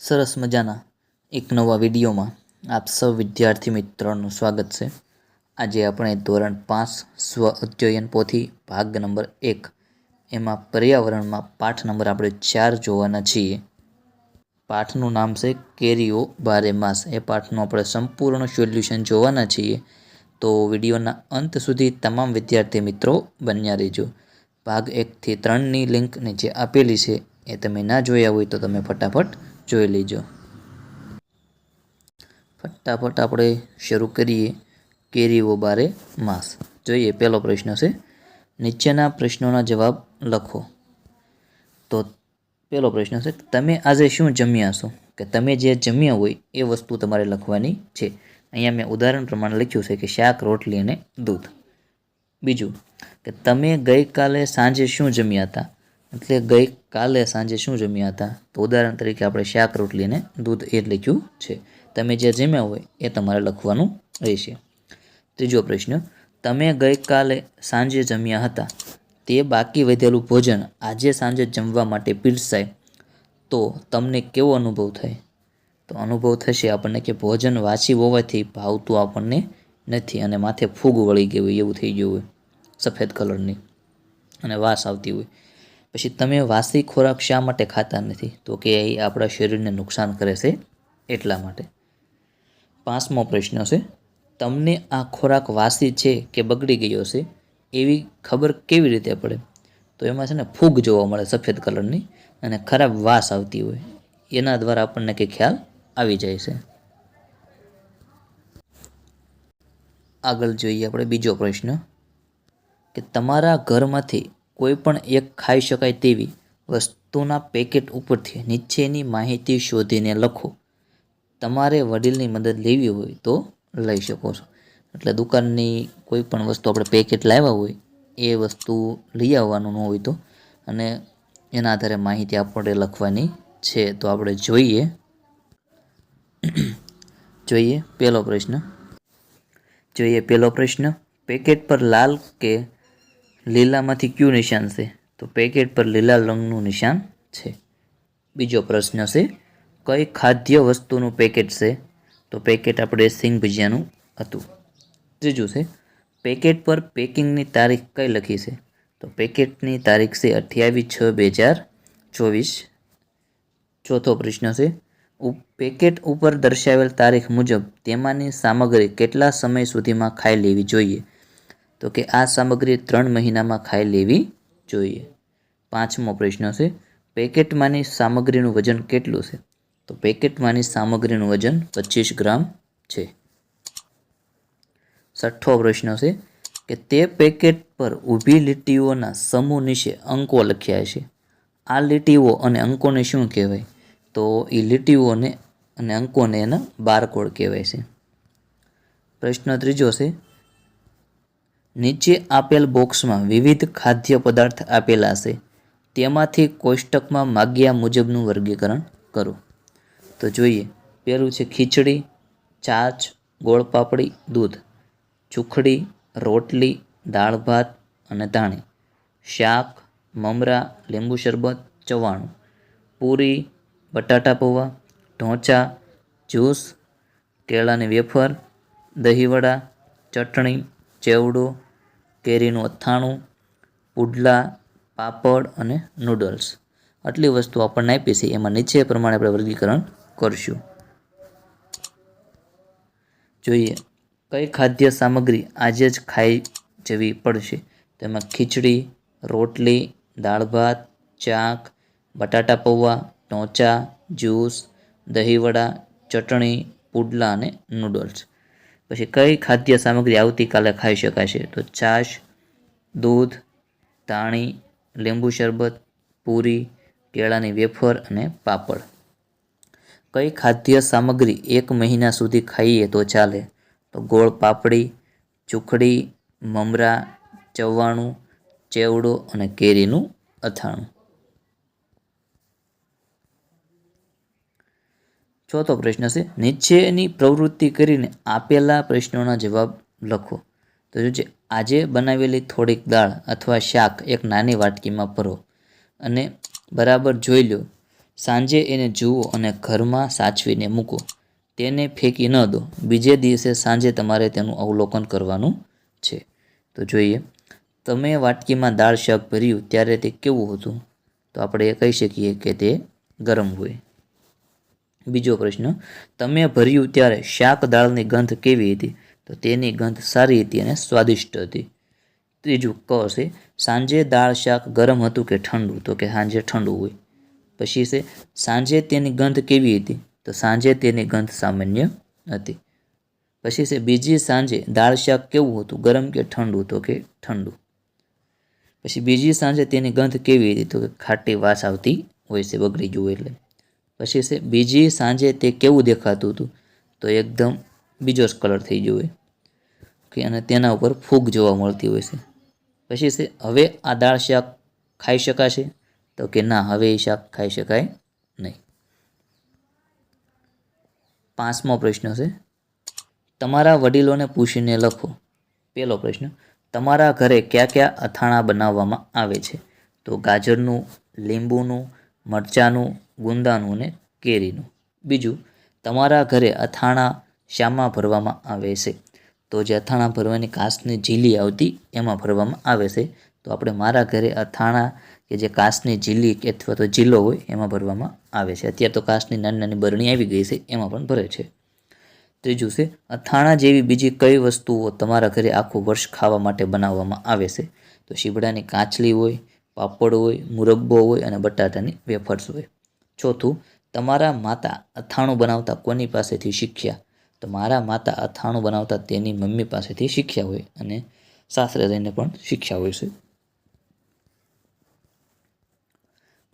સરસ મજાના એક નવા વિડીયોમાં આપ સૌ વિદ્યાર્થી મિત્રોનું સ્વાગત છે. આજે આપણે ધોરણ પાંચ સ્વ અધ્યયન પોથી ભાગ નંબર એક, એમાં પર્યાવરણમાં પાઠ નંબર આપણે ચાર જોવાના છીએ. પાઠનું નામ છે કેરીઓ બારે માસ. એ પાઠનું આપણે સંપૂર્ણ સોલ્યુશન જોવાના છીએ. તો વિડીયોના અંત સુધી તમામ વિદ્યાર્થી મિત્રો બન્યા રહેજો. ભાગ એકથી ત્રણની લિંક નીચે આપેલી છે. એ તમે ના જોયા હોય તો તમે ફટાફટ જોઈ લેજો. ફટાફટ આપણે શરૂ કરીએ કેરીઓ બારે માસ. જોઈએ, પહેલો પ્રશ્ન છે. નીચેના પ્રશ્નોના જવાબ લખો. તો પહેલો પ્રશ્ન છે, તમે આજે શું જમ્યા છો? કે તમે જે જમ્યા હોય એ વસ્તુ તમારે લખવાની છે. અહીંયા મેં ઉદાહરણ પ્રમાણે લખ્યું છે કે શાક, રોટલી અને દૂધ. બીજું, કે તમે ગઈકાલે સાંજે શું જમ્યા હતા? એટલે ગઈકાલે સાંજે શું જમ્યા હતા? તો ઉદાહરણ તરીકે આપણે શાક રોટલી અને દૂધ એ લખ્યું છે. તમે જે જમ્યા હોય એ તમારે લખવાનું રહેશે. ત્રીજો પ્રશ્ન, તમે ગઈકાલે સાંજે જમ્યા હતા, તે બાકી વધેલું ભોજન આજે સાંજે જમવા માટે પીરસાય, તો તમને કેવો અનુભવ થાય? તો અનુભવ થશે આપણને કે ભોજન વાંચી હોવાથી ભાવતું આપણને નથી અને માથે ફૂગ વળી ગઈ હોય એવું થઈ ગયું હોય, સફેદ કલરની અને વાસ આવતી હોય. પછી તમે વાસી ખોરાક શા માટે ખાતા નથી? તો કે એ આપણા શરીરને નુકસાન કરે છે એટલા માટે. પાંચમો પ્રશ્ન છે, તમને આ ખોરાક વાસી છે કે બગડી ગયો છે? એવી ખબર કેવી રીતે પડે? તો એમાં છે ને ફૂગ જોવા મળે સફેદ કલરની અને ખરાબ વાસ આવતી હોય. એના દ્વારા આપણને કંઈ ખ્યાલ આવી જાય છે. આગળ જોઈએ આપણે બીજો પ્રશ્ન કે તમારા ઘરમાંથી કોઈ પણ એક ખાઈ શકાય તેવી વસ્તુના પેકેટ ઉપરથી નીચેની માહિતી શોધીને લખો. તમારે વડીલની મદદ લેવી હોય તો લઈ શકો છો. એટલે દુકાનની કોઈ પણ વસ્તુ આપણે પેકેટ લાવ્યા હોય, એ વસ્તુ લઈ આવવાનું ન હોય તો. અને એના આધારે માહિતી આપણે લખવાની છે. તો આપણે જોઈએ. જોઈએ, પહેલો પ્રશ્ન. જોઈએ, પહેલો પ્રશ્ન. પેકેટ પર લાલ કે લીલામાંથી કયું નિશાન છે? તો પેકેટ પર લીલા રંગનું નિશાન છે. બીજો પ્રશ્ન છે, કઈ ખાદ્ય વસ્તુનું પેકેટ છે? તો પેકેટ આપણે સિંગ ભજીયાનું હતું. ત્રીજું છે, પેકેટ પર પેકિંગની તારીખ કઈ લખી છે? તો પેકેટની તારીખ છે અઠ્યાવીસ છ બે હજાર ચોવીસ. ચોથો પ્રશ્ન છે પેકેટ ઉપર દર્શાવેલ તારીખ મુજબ તેમાંની સામગ્રી કેટલા સમય સુધીમાં ખાઈ લેવી જોઈએ? તો કે આ સામગ્રી ત્રણ મહિનામાં ખાઈ લેવી જોઈએ. પાંચમો પ્રશ્ન છે, પેકેટમાંની સામગ્રીનું વજન કેટલું છે? તો પેકેટમાંની સામગ્રીનું વજન પચીસ ગ્રામ છે. છઠ્ઠો પ્રશ્ન છે કે તે પેકેટ પર ઊભી લીટીઓના સમૂહ નીચે અંકો લખ્યા છે. આ લીટીઓ અને અંકોને શું કહેવાય? તો એ લીટીઓને અને અંકોને એના બારકોડ કહેવાય છે. પ્રશ્ન ત્રીજો છે નીચે આપેલ બોક્સમાં વિવિધ ખાદ્ય પદાર્થ આપેલા છે તેમાંથી કોષ્ટકમાં માગ્યા મુજબનું વર્ગીકરણ કરો. તો જોઈએ, પહેલું છે ખીચડી છાછ ગોળ પાપડી દૂધ, ચૂખડી, રોટલી, દાળ ભાત અને ધાણી, શાક, મમરા, લીંબુ શરબત, ચવાણું, પૂરી, બટાટા પૌવા, ઢોંચા, જ્યુસ, કેળાની વેફર, દહીંવડા, ચટણી ચેવડો, કેરીનું અથાણું, પુડલા, પાપડ અને નૂડલ્સ આટલી વસ્તુ આપણને આપી છે. એમાં નીચે પ્રમાણે આપણે વર્ગીકરણ કરશું. જોઈએ, કઈ ખાદ્ય સામગ્રી આજે જ ખાઈ જવી પડશે? તેમાં ખીચડી, રોટલી, દાળ ભાત, ચાક, બટાટા પૌવા, ઢોંચા, જ્યુસ, દહીંવડા, ચટણી, પુડલા અને નૂડલ્સ પછી કઈ ખાદ્ય સામગ્રી આવતીકાલે ખાઈ શકાશે? તો છાશ, દૂધ તાણી લીંબુ શરબત, પૂરી, કેળાની વેફર અને પાપડ. કઈ ખાદ્ય સામગ્રી એક મહિના સુધી ખાઈએ તો ચાલે? તો ગોળ પાપડી, ચૂખડી, મમરા ચવાણું ચેવડો અને કેરીનું અથાણું. ચોથો પ્રશ્ન છે, નીચેની પ્રવૃત્તિ કરીને આપેલા પ્રશ્નોના જવાબ લખો. તો જોજે આજે બનાવેલી થોડીક દાળ અથવા શાક એક નાની વાટકીમાં ભરો અને બરાબર જોઈ લો. સાંજે એને જુઓ અને ઘરમાં સાચવીને મૂકો. તેને ફેંકી ન દો. બીજે દિવસે સાંજે તમારે તેનું અવલોકન કરવાનું છે. તો જોઈએ. તમે વાટકીમાં દાળ શાક ભર્યું ત્યારે તે કેવું હતું? તો આપણે કહી શકીએ કે તે ગરમ હોય. બીજો પ્રશ્ન, તમે ભર્યું ત્યારે શાક દાળની ગંધ કેવી હતી? તો તેની ગંધ સારી હતી અને સ્વાદિષ્ટ હતી. ત્રીજું ક છે, સાંજે દાળ શાક ગરમ હતું કે ઠંડુ? તો કે સાંજે ઠંડુ હોય. પછી છે, સાંજે તેની ગંધ કેવી હતી? તો સાંજે તેની ગંધ સામાન્ય હતી. પછી છે, બીજી સાંજે દાળ શાક કેવું હતું? ગરમ કે ઠંડુ? તો કે ઠંડુ. પછી બીજી સાંજે તેની ગંધ કેવી હતી? તો કે ખાટી વાસ આવતી હોય છે, બગડી ગયું એટલે. પછી છે, બીજી સાંજે તે કેવું દેખાતું હતું? તો એકદમ બીજો જ કલર થઈ ગયો હોય. કે અને તેના ઉપર ફૂગ જોવા મળતી હોય છે. પછી છે, હવે આ દાળ શાક ખાઈ શકાશે? તો કે ના, હવે એ શાક ખાઈ શકાય નહીં. પાંચમો પ્રશ્ન છે, તમારા વડીલોને પૂછીને લખો. પહેલો પ્રશ્ન, તમારા ઘરે કયા કયા અથાણાં બનાવવામાં આવે છે? તો ગાજરનું, લીંબુનું મરચાંનું, ગુંદાનું અને કેરીનું. બીજું, તમારા ઘરે અથાણાં શામાં ભરવામાં આવે છે? તો જે અથાણાં ભરવાની કાસની ઝીલી આવતી, એમાં ભરવામાં આવે છે. તો આપણે મારા ઘરે અથાણાં કે જે કાસની ઝીલી કે અથવા તો ઝીલો હોય, એમાં ભરવામાં આવે છે. અત્યારે તો કાસની નાની નાની બરણી આવી ગઈ છે, એમાં પણ ભરે છે. ત્રીજું છે, અથાણા જેવી બીજી કઈ વસ્તુઓ તમારા ઘરે આખું વર્ષ ખાવા માટે બનાવવામાં આવે છે? તો શીબડાની કાચલી હોય પાપડ હોય, મુરબ્બો હોય અને બટાટાની વેફર્સ હોય. ચોથું, તમારા માતા અથાણું બનાવતા કોની પાસેથી શીખ્યા? તો મારા માતા અથાણું બનાવતા તેની મમ્મી પાસેથી શીખ્યા હોય અને સાસરે રહીને પણ શીખ્યા હોય છે.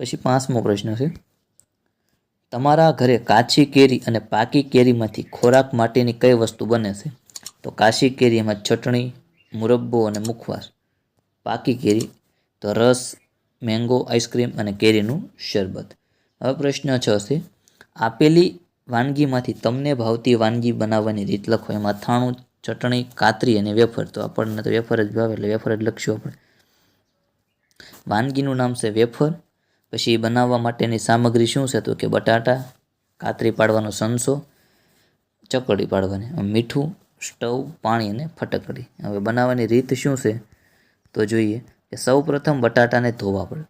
પછી પાંચમો પ્રશ્ન છે. તમારા ઘરે કાચી કેરી અને પાકી કેરીમાંથી ખોરાક માટેની કઈ વસ્તુ બને છે? તો કાચી કેરી એમાં ચટણી, મુરબ્બો અને મુખવાસ. પાકી કેરી તો રસ મેંગો આઈસ્ક્રીમ અને કેરીનું શરબત. હવે પ્રશ્ન છ છે, આપેલી વાનગીમાંથી તમને ભાવતી વાનગી બનાવવાની રીત લખો. એમાં અથાણું ચટણી, કાતરી અને વેફર. તો આપણને તો વેફર જ ભાવે એટલે વેફર જ લખશું આપણે. વાનગીનું નામ છે વેફર. પછી બનાવવા માટેની સામગ્રી શું છે? તો કે બટાટા, કાતરી પાડવાનો સંસો ચકડી પાડવાની. મીઠું, સ્ટવ, પાણી અને ફટકડી હવે બનાવવાની રીત શું છે? તો જોઈએ. કે સૌ પ્રથમ બટાટાને ધોવા પડે.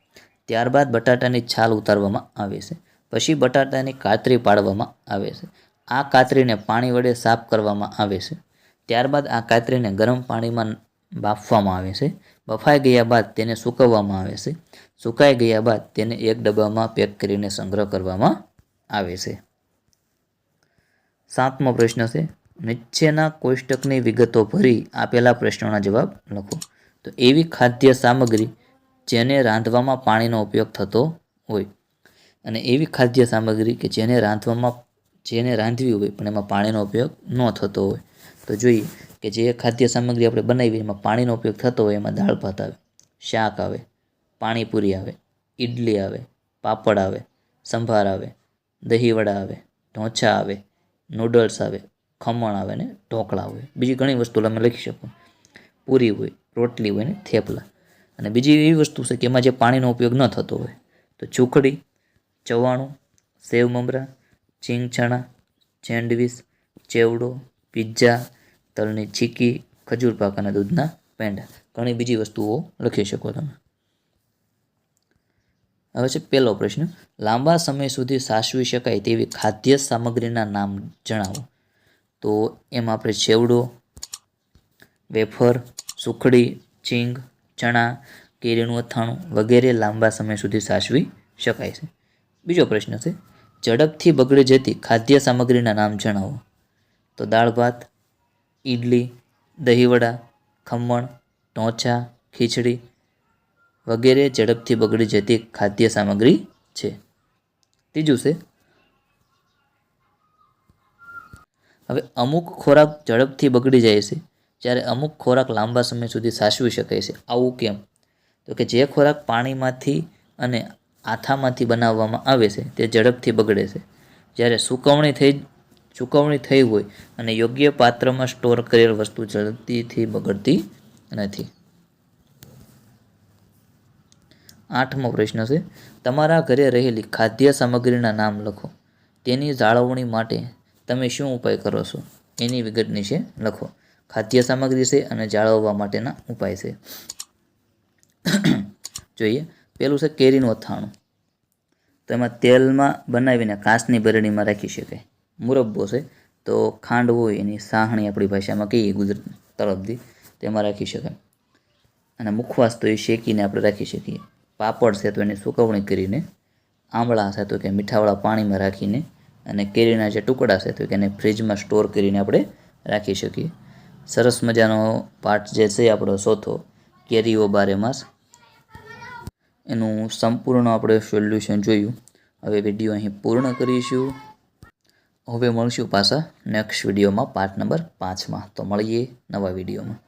ત્યારબાદ બટાટાની છાલ ઉતારવામાં આવે છે. પછી બટાટાની કાતરી પાડવામાં આવે છે. આ કાતરીને પાણી વડે સાફ કરવામાં આવે છે. ત્યારબાદ આ કાતરીને ગરમ પાણીમાં બાફવામાં આવે છે. બફાઈ ગયા બાદ તેને સૂકવવામાં આવે છે. સુકાઈ ગયા બાદ તેને એક ડબ્બામાં પેક કરીને સંગ્રહ કરવામાં આવે છે. સાતમો પ્રશ્ન છે. નીચેના કોષ્ટકની વિગતો ભરી આપેલા પ્રશ્નોના જવાબ લખો. તો એવી ખાદ્ય સામગ્રી જેને રાંધવામાં પાણીનો ઉપયોગ થતો હોય. અને એવી ખાદ્ય સામગ્રી કે જેને રાંધવામાં, જેને રાંધવી હોય પણ એમાં પાણીનો ઉપયોગ ન થતો હોય. તો જોઈએ કે જે ખાદ્ય સામગ્રી આપણે બનાવી એમાં પાણીનો ઉપયોગ થતો હોય એમાં દાળ ભાત આવે, શાક આવે, પાણીપુરી આવે ઇડલી આવે, પાપડ આવે, સંભાર આવે, દહીંવડા આવે, ઢોંચા આવે, નૂડલ્સ આવે, ખમણ આવે ને ઢોકળા આવે. બીજી ઘણી વસ્તુ તમે લખી શકો. પૂરી હોય, રોટલી હોય ને થેપલા. અને બીજી એવી વસ્તુ છે કે એમાં જે પાણીનો ઉપયોગ ન થતો હોય, તો ચૂકડી ચવાણું, સેવ મમરા ચીંગ ચણા સેન્ડવીચ, ચેવડો, પિઝા, તલની ચીકી, ખજૂર પાક અને દૂધના પેંડા. ઘણી બીજી વસ્તુઓ લખી શકો તમે. હવે છે પહેલો પ્રશ્ન. લાંબા સમય સુધી સાચવી શકાય તેવી ખાદ્ય સામગ્રીના નામ જણાવો. તો એમાં આપણે ચેવડો વેફર, સુખડી, ચીંગ, ચણા, કેરીનું અથાણું વગેરે લાંબા સમય સુધી સાચવી શકાય છે. બીજો પ્રશ્ન છે, ઝડપથી બગડી જતી ખાદ્ય સામગ્રીના નામ જણાવો. તો દાળ ભાત ઇડલી દહીંવડા, ખમણ, ઢોંચા, ખીચડી વગેરે ઝડપથી બગડી જતી ખાદ્ય સામગ્રી છે. ત્રીજું છે, હવે અમુક ખોરાક ઝડપથી બગડી જાય છે. જ્યારે અમુક ખોરાક લાંબા સમય સુધી સાચવી શકાય છે. આવું કેમ? તો કે જે ખોરાક પાણીમાંથી અને આથામાંથી બનાવવામાં આવે છે, તે ઝડપથી બગડે છે. જ્યારે સુકવણી થઈ, ચૂકવણી થઈ હોય અને યોગ્ય પાત્રમાં સ્ટોર કરેલ વસ્તુ ઝડપથી બગડતી નથી. આઠમો પ્રશ્ન છે, તમારા ઘરે રહેલી ખાદ્ય સામગ્રીના નામ લખો. તેની જાળવણી માટે તમે શું ઉપાય કરો છો? એની વિગત નીચે લખો. ખાદ્ય સામગ્રી છે અને જાળવવા માટેના ઉપાય છે. જોઈએ પહેલું છે કેરીનું અથાણું. તો એમાં તેલમાં બનાવીને કાચની બરણીમાં રાખી શકાય. મુરબ્બો છે, તો ખાંડ હોય એની સાહણી આપણી ભાષામાં કહીએ ગુજરાત તરફથી, તેમાં રાખી શકાય. અને મુખવાસ તો એ શેકીને આપણે રાખી શકીએ. પાપડ છે તો એની સુકવણી કરીને આંબળા છે તો કે મીઠાવાળા પાણીમાં રાખીને, અને કેરીના જે ટુકડા છે તો કે એને ફ્રીજમાં સ્ટોર કરીને આપણે રાખી શકીએ. સરસ મજાનો પાઠ જે છે આપણો ચોથો, કેરીઓ બારે માસ. એનું સંપૂર્ણ આપણે સોલ્યુશન જોયું. હવે વીડિયો અહીં પૂર્ણ કરીશું. હવે મળશું પાછા નેક્સ્ટ વિડીયોમાં, પાર્ટ નંબર પાંચમાં. તો મળીએ નવા વિડીયોમાં.